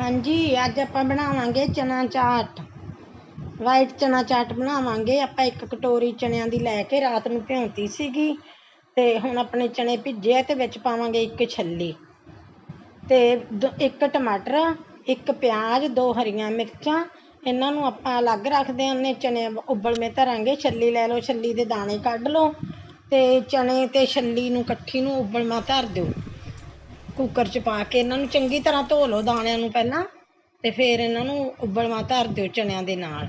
ਹਾਂਜੀ, ਅੱਜ ਆਪਾਂ ਬਣਾਵਾਂਗੇ ਚਨਾ ਚਾਟ। ਵਾਈਟ ਚਨਾ ਚਾਟ ਬਣਾਵਾਂਗੇ। ਆਪਾਂ ਇੱਕ ਕਟੋਰੀ ਚਨਿਆਂ ਦੀ ਲੈ ਕੇ ਰਾਤ ਨੂੰ ਭਿਉਂਤੀ ਸੀਗੀ ਤੇ ਹੁਣ ਆਪਣੇ ਚਨੇ ਭਿੱਜੇ ਆ ਤੇ ਵਿੱਚ ਪਾਵਾਂਗੇ ਇੱਕ ਛੱਲੀ। ਤੇ ਦ- ਇੱਕ ਟਮਾਟਰ, ਇੱਕ ਪਿਆਜ਼, ਦੋ ਹਰੀਆਂ ਮਿਰਚਾਂ। ਇਹਨਾਂ ਨੂੰ ਆਪਾਂ ਅਲੱਗ ਰੱਖਦੇ ਹਾਂ ਨੇ ਚਨੇ ਉਬਲਵੇਂ ਧਰਾਂਗੇ। ਛੱਲੀ ਲੈ ਲਓ, ਛੱਲੀ ਦੇ ਦਾਣੇ ਕੱਢ ਲਓ ਤੇ ਚਨੇ ਤੇ ਛੱਲੀ ਨੂੰ ਇਕੱਠੀ ਨੂੰ ਉਬਲਣਾ ਧਰ ਦਿਓ। ਕੁੱਕਰ 'ਚ ਪਾ ਕੇ ਇਹਨਾਂ ਨੂੰ ਚੰਗੀ ਤਰ੍ਹਾਂ ਧੋ ਲਓ ਦਾਣਿਆਂ ਨੂੰ ਪਹਿਲਾਂ ਤੇ ਫਿਰ ਇਹਨਾਂ ਨੂੰ ਉਬਲਵਾ ਧਰ ਦਿਓ ਚਣਿਆਂ ਦੇ ਨਾਲ।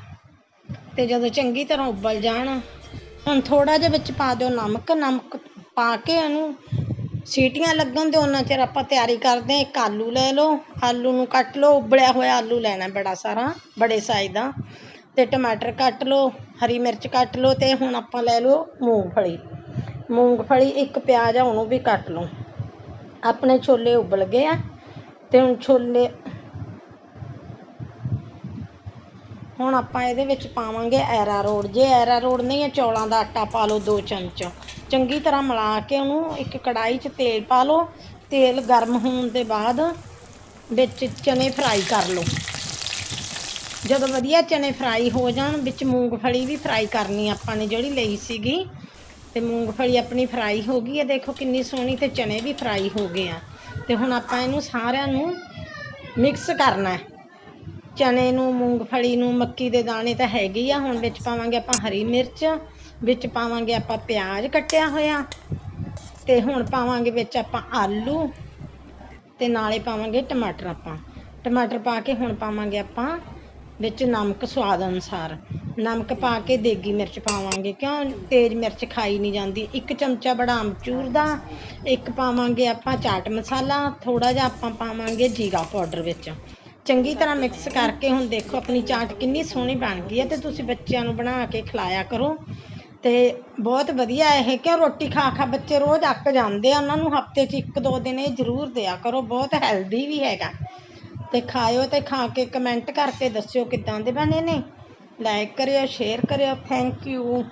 ਤੇ ਜਦੋਂ ਚੰਗੀ ਤਰ੍ਹਾਂ ਉਬਲ ਜਾਣ, ਹੁਣ ਥੋੜਾ ਜਿਹਾ ਵਿੱਚ ਪਾ ਦਿਓ ਨਮਕ ਨਮਕ ਪਾ ਕੇ ਇਹਨੂੰ ਸੀਟੀਆਂ ਲੱਗਣ ਦਿਓ, ਉਹਨਾਂ ਚਿਰ ਆਪਾਂ ਤਿਆਰੀ ਕਰਦੇ ਹਾਂ। ਇੱਕ ਆਲੂ ਲੈ ਲਓ, ਆਲੂ ਨੂੰ ਕੱਟ ਲਓ, ਉਬਲਿਆ ਹੋਇਆ ਆਲੂ ਲੈਣਾ ਬੜਾ ਸਾਰਾ, ਬੜੇ ਸਾਈਜ਼ ਦਾ। ਤੇ ਟਮਾਟਰ ਕੱਟ ਲਓ, ਹਰੀ ਮਿਰਚ ਕੱਟ ਲਓ ਤੇ ਹੁਣ ਆਪਾਂ ਲੈ ਲਓ ਮੂੰਗਫਲੀ। ਮੂੰਗਫਲੀ ਇੱਕ ਪਿਆਜ਼ ਆ, ਉਹਨੂੰ ਵੀ ਕੱਟ ਲਓ। ਆਪਣੇ ਛੋਲੇ ਉਬਲ ਗਏ ਆ ਤੇ ਹੁਣ ਛੋਲੇ ਹੁਣ ਆਪਾਂ ਇਹਦੇ ਵਿੱਚ ਪਾਵਾਂਗੇ ਐਰਾ ਰੋਡ ਜੇ ਐਰਾ ਰੋਡ ਨਹੀਂ ਹੈ, ਚੌਲਾਂ ਦਾ ਆਟਾ ਪਾ ਲਓ 2 ਚਮਚ। ਚੰਗੀ ਤਰ੍ਹਾਂ ਮਿਲਾ ਕੇ ਉਹਨੂੰ ਇੱਕ ਕੜਾਈ 'ਚ ਤੇਲ ਪਾ ਲਓ। ਤੇਲ ਗਰਮ ਹੋਣ ਦੇ ਬਾਅਦ ਵਿੱਚ ਚਨੇ ਫਰਾਈ ਕਰ ਲਓ। ਜਦੋਂ ਵਧੀਆ ਚਨੇ ਫਰਾਈ ਹੋ ਜਾਣ, ਵਿੱਚ ਮੂੰਗਫਲੀ ਵੀ ਫਰਾਈ ਕਰਨੀ ਆਪਾਂ ਨੇ ਜਿਹੜੀ ਲਈ ਸੀਗੀ। ਤੇ ਮੂੰਗਫਲੀ ਆਪਣੀ ਫਰਾਈ ਹੋ ਗਈ ਹੈ। ਦੇਖੋ ਕਿੰਨੀ ਸੋਹਣੀ ਤੇ ਚਨੇ ਵੀ ਫਰਾਈ ਹੋ ਗਏ ਆ। ਤੇ ਹੁਣ ਆਪਾਂ ਇਹਨੂੰ ਸਾਰਿਆਂ ਨੂੰ ਮਿਕਸ ਕਰਨਾ ਹੈ। ਚਨੇ ਨੂੰ, ਮੂੰਗਫਲੀ ਨੂੰ, ਮੱਕੀ ਦੇ ਦਾਣੇ ਤਾਂ ਹੈਗੇ ਹੀ ਆ। ਹੁਣ ਵਿੱਚ ਪਾਵਾਂਗੇ ਆਪਾਂ ਹਰੀ ਮਿਰਚ, ਵਿੱਚ ਪਾਵਾਂਗੇ ਆਪਾਂ ਪਿਆਜ਼ ਕੱਟਿਆ ਹੋਇਆ। ਤੇ ਹੁਣ ਪਾਵਾਂਗੇ ਵਿੱਚ ਆਪਾਂ ਆਲੂ ਤੇ ਨਾਲੇ ਪਾਵਾਂਗੇ ਟਮਾਟਰ ਆਪਾਂ। ਟਮਾਟਰ ਪਾ ਕੇ ਹੁਣ ਪਾਵਾਂਗੇ ਆਪਾਂ ਵਿੱਚ ਨਮਕ ਸਵਾਦ ਅਨੁਸਾਰ। ਨਮਕ ਪਾ ਕੇ ਦੇਗੀ ਮਿਰਚ ਪਾਵਾਂਗੇ। ਕਿਉਂ? ਤੇਜ਼ ਮਿਰਚ ਖਾਈ ਨਹੀਂ ਜਾਂਦੀ। ਇੱਕ ਚਮਚਾ ਬੜਾ ਅਮਚੂਰ ਦਾ, ਇੱਕ ਪਾਵਾਂਗੇ ਆਪਾਂ ਚਾਟ ਮਸਾਲਾ ਥੋੜਾ ਜਿਹਾ ਆਪਾਂ ਪਾਵਾਂਗੇ ਜੀਰਾ ਪਾਊਡਰ ਵਿੱਚ। ਚੰਗੀ ਤਰ੍ਹਾਂ ਮਿਕਸ ਕਰਕੇ ਹੁਣ ਦੇਖੋ ਆਪਣੀ ਚਾਟ ਕਿੰਨੀ ਸੋਹਣੀ ਬਣ ਗਈ ਹੈ ਤੇ ਤੁਸੀਂ ਬੱਚਿਆਂ ਨੂੰ ਬਣਾ ਕੇ ਖਿਲਾਇਆ ਕਰੋ। ਤੇ ਬਹੁਤ ਵਧੀਆ ਇਹ ਕਿ ਰੋਟੀ ਖਾ ਖਾ ਬੱਚੇ ਰੋਜ਼ ਅੱਕ ਜਾਂਦੇ ਆ। ਉਹਨਾਂ ਨੂੰ ਹਫ਼ਤੇ 'ਚ ਇੱਕ ਦੋ ਦਿਨ ਇਹ ਜ਼ਰੂਰ ਦਿਆ ਕਰੋ। ਬਹੁਤ ਹੈਲਦੀ ਵੀ ਹੈਗਾ। ਤੇ ਖਾਇਓ ਤੇ ਖਾ ਕੇ ਕਮੈਂਟ ਕਰਕੇ ਦੱਸਿਓ ਕਿੱਦਾਂ ਦੇ ਬਣੇ ਨੇ। ਲਾਈਕ ਕਰਿਓ ਸ਼ੇਅਰ ਕਰਿਓ ਥੈਂਕ ਯੂ